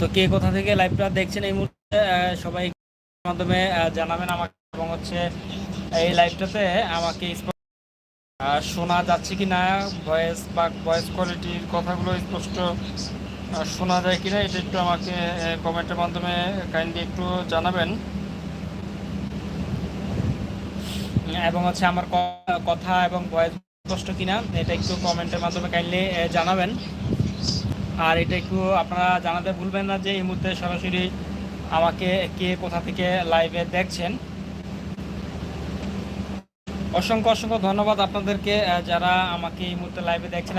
তো কে কোথা থেকে লাইভটা দেখছেন এই মুহূর্তে সবাই মাধ্যমে জানাবেন আমাকে এবং হচ্ছে এই লাইভটাতে আমাকে শোনা যাচ্ছে কি না? ভয়েস বা ভয়েস কোয়ালিটির কথাগুলো স্পষ্ট শোনা যায় কি না? এটা একটু আমাকে কমেন্টের মাধ্যমে কাইন্ডলি একটু জানাবেন। এবং হচ্ছে আমার কথা এবং ভয়েস স্পষ্ট কিনা এটা একটু কমেন্টের মাধ্যমে কাইন্ডলি জানাবেন। আর এটা একটু আপনারা জানাতে ভুলবেন না যে এই মুহূর্তে সরাসরি আমাকে কে কোথা থেকে লাইভে দেখছেন। অসংখ্য অসংখ্য ধন্যবাদ আপনাদেরকে যারা আমাকে এই মুহূর্তে লাইভে দেখছেন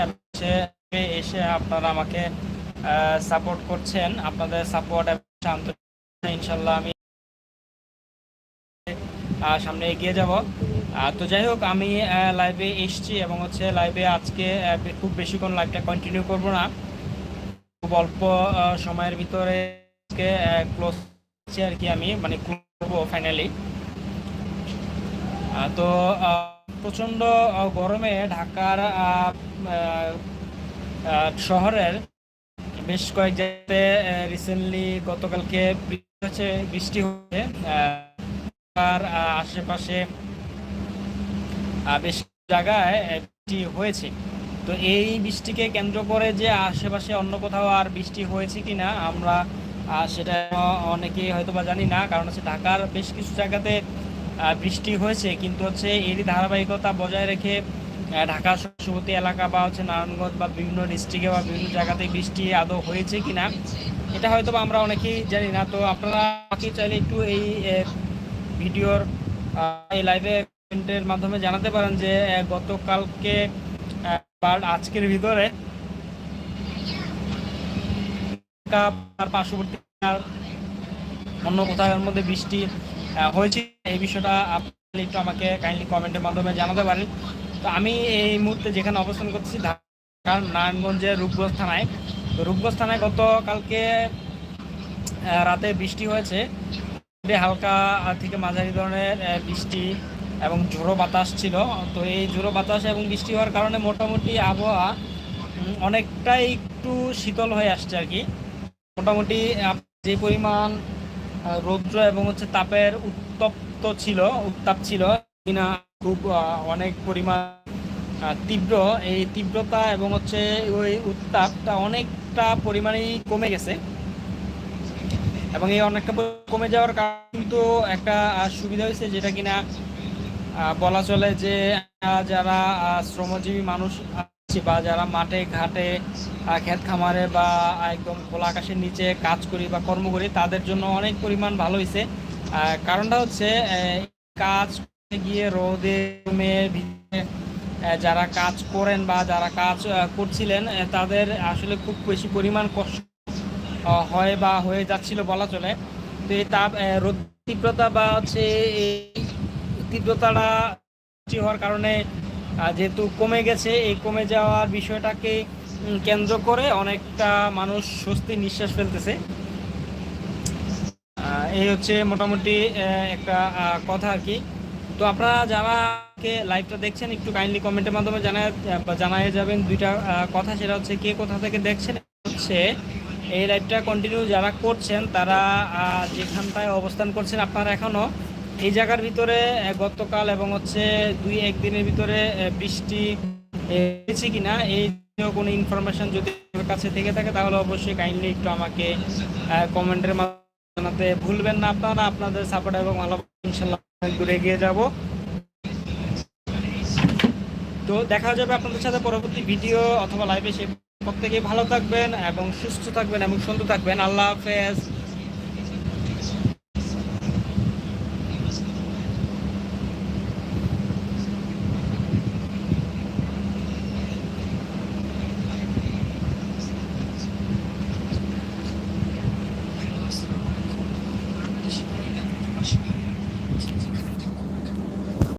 এসে আপনারা আমাকে সাপোর্ট করছেন। আপনাদের সাপোর্ট ইনশাল্লাহ আমি সামনে এগিয়ে যাব। তো যাই হোক, আমি লাইভে এসছি এবং হচ্ছে লাইভে আজকে খুব বেশিক্ষণ লাইভটা কন্টিনিউ করব না। খুব অল্প সময়ের ভিতরে ক্লোজ আর কি আমি মানে করব ফাইনালি তো প্রচণ্ড গরমে ঢাকার শহরের বেশ কয়েক জায়গাতে রিসেন্টলি গতকালকে বৃষ্টি হচ্ছে বৃষ্টি আহ, আর আশেপাশে বেশ জায়গায় বৃষ্টি হয়েছে। তো এই বৃষ্টিকে কেন্দ্র করে যে আশেপাশে অন্য কোথাও আর বৃষ্টি হয়েছে কিনা আমরা আহ, সেটা অনেকেই হয়তো বা জানি না কারণ হচ্ছে ঢাকার বেশ কিছু জায়গাতে বৃষ্টি হয়েছে। কিন্তু হচ্ছে এরই ধারাবাহিকতা বজায় রেখে ঢাকা পার্শ্ববর্তী এলাকা বা হচ্ছে নারায়ণগঞ্জ বা বিভিন্ন ডিস্ট্রিক্টে বা বিভিন্ন জায়গাতে বৃষ্টি আদৌ হয়েছে কিনা এটা হয়তো বা আমরা অনেকেই জানি না। তো আপনারা আমাকে চাইলে একটু এই ভিডিওর এই লাইভে মাধ্যমে জানাতে পারেন যে গতকালকে আজকের ভিতরে পার্শ্ববর্তী অন্য কোথাও মধ্যে বৃষ্টি হয়েছে। এই বিষয়টা আপনি একটু আমাকে কাইন্ডলি কমেন্টের মাধ্যমে জানাতে পারেন। তো আমি এই মুহূর্তে যেখানে অবস্থান করছি, ঢাকার নারায়ণগঞ্জের রূপগঞ্জ থানায়। তো রূপগঞ্জ থানায় গতকালকে রাতে বৃষ্টি হয়েছে। হালকা থেকে মাঝারি ধরনের বৃষ্টি এবং ঝোড়ো বাতাস ছিল। তো এই ঝোড়ো বাতাস এবং বৃষ্টি হওয়ার কারণে মোটামুটি আবহাওয়া অনেকটাই একটু শীতল হয়ে আসছে আর কি। মোটামুটি যে পরিমাণ রৌদ্র এবং হচ্ছে তাপের উত্তপ্ত ছিল, উত্তাপ ছিল কিনা খুব অনেক পরিমাণ তীব্র। এই তীব্রতা এবং হচ্ছে ওই উত্তাপটা অনেকটা পরিমাণেই কমে গেছে। এবং এই অনেকটা কমে যাওয়ার কারণ কিন্তু একটা সুবিধা হয়েছে যেটা কিনা বলা চলে যে যারা শ্রমজীবী মানুষ আছে বা যারা মাঠে, ঘাটে ক্ষেত খামারে বা একদম খোলা আকাশের নিচে কাজ করি বা কর্ম করি, তাদের জন্য অনেক পরিমাণ ভালো হয়েছে কারণটা হচ্ছে কাজ গিয়ে রোদে যারা কাজ করেন বা যারা কাজ করছিলেন তাদের আসলে খুব বেশি পরিমাণ কষ্ট হয় বা হয়ে যাচ্ছিল বলা চলে। তো এই তাপ রোদ তীব্রতা বা হচ্ছে এই তীব্রতাটা হওয়ার কারণে যেহেতু কমে গেছে, এই কমে যাওয়ার বিষয়টাকে কেন্দ্র করে অনেকটা মানুষ স্বস্তি নিঃশ্বাস ফেলতেছে। এই হচ্ছে মোটামুটি একটা কথা আর কি। তো আপনারা যারা লাইভটা দেখছেন, একটু কাইন্ডলি কমেন্টের মাধ্যমে জানায় জানায় যাবেন দুইটা কথা। সেটা হচ্ছে, কে কোথা থেকে দেখছেন? হচ্ছে, এই লাইভটা কন্টিনিউ যারা করছেন, তারা যেখানটায় অবস্থান করছেন আপনারা এখনও এই জায়গার ভিতরে গতকাল এবং হচ্ছে দুই একদিনের ভিতরে বৃষ্টি হয়েছে কিনা, এই কোনো ইনফরমেশন যদি কাছে থেকে থাকে, তাহলে অবশ্যই কাইন্ডলি একটু আমাকে কমেন্টের মাধ্যমে ভুলবেন না আপনারা। আপনাদের সাপোর্ট এবং ভালো ইনশাল্লাহ দূরে এগিয়ে যাব। তো দেখা যাবে আপনাদের সাথে পরবর্তী ভিডিও অথবা লাইভে সে প্রত্যেকেই ভালো থাকবেন এবং সুস্থ থাকবেন এবং সুন্দর থাকবেন। আল্লাহ হাফেজ।